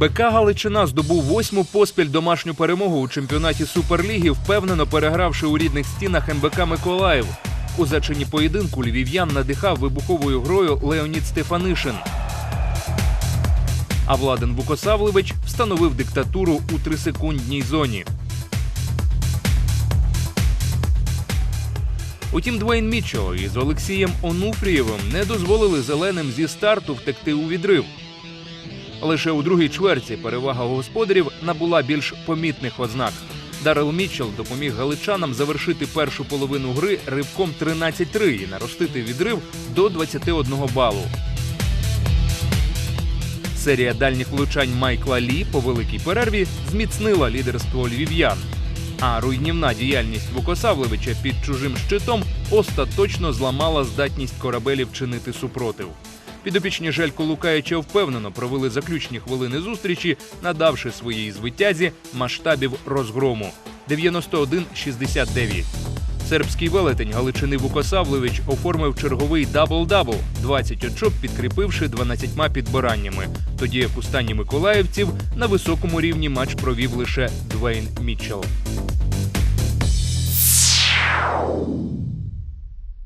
БК Галичина здобув восьму поспіль домашню перемогу у чемпіонаті Суперліги, впевнено перегравши у рідних стінах МБК Миколаїв. У зачині поєдинку львів'ян надихав вибуховою грою Леонід Стефанишин. А Владен Вукосавлевич встановив диктатуру у трисекундній зоні. Утім, Двейн Мітчелл із Олексієм Онуфрієвим не дозволили зеленим зі старту втекти у відрив. Лише у другій чверті перевага господарів набула більш помітних ознак. Дарел Мітчелл допоміг галичанам завершити першу половину гри ривком 13-3 і наростити відрив до 21 балу. Серія дальніх влучань Майкла Лі по великій перерві зміцнила лідерство львів'ян. А руйнівна діяльність Вукосавлевича під чужим щитом остаточно зламала здатність корабелів чинити супротив. Підопічні Желько Лукаєча впевнено провели заключні хвилини зустрічі, надавши своїй звитязі масштабів розгрому 91-69. Сербський велетень Галичини Вукосавлевич оформив черговий дабл-дабл, 20 очок підкріпивши 12 підбираннями. Тоді як у стані миколаївців на високому рівні матч провів лише Двейн Мітчелл.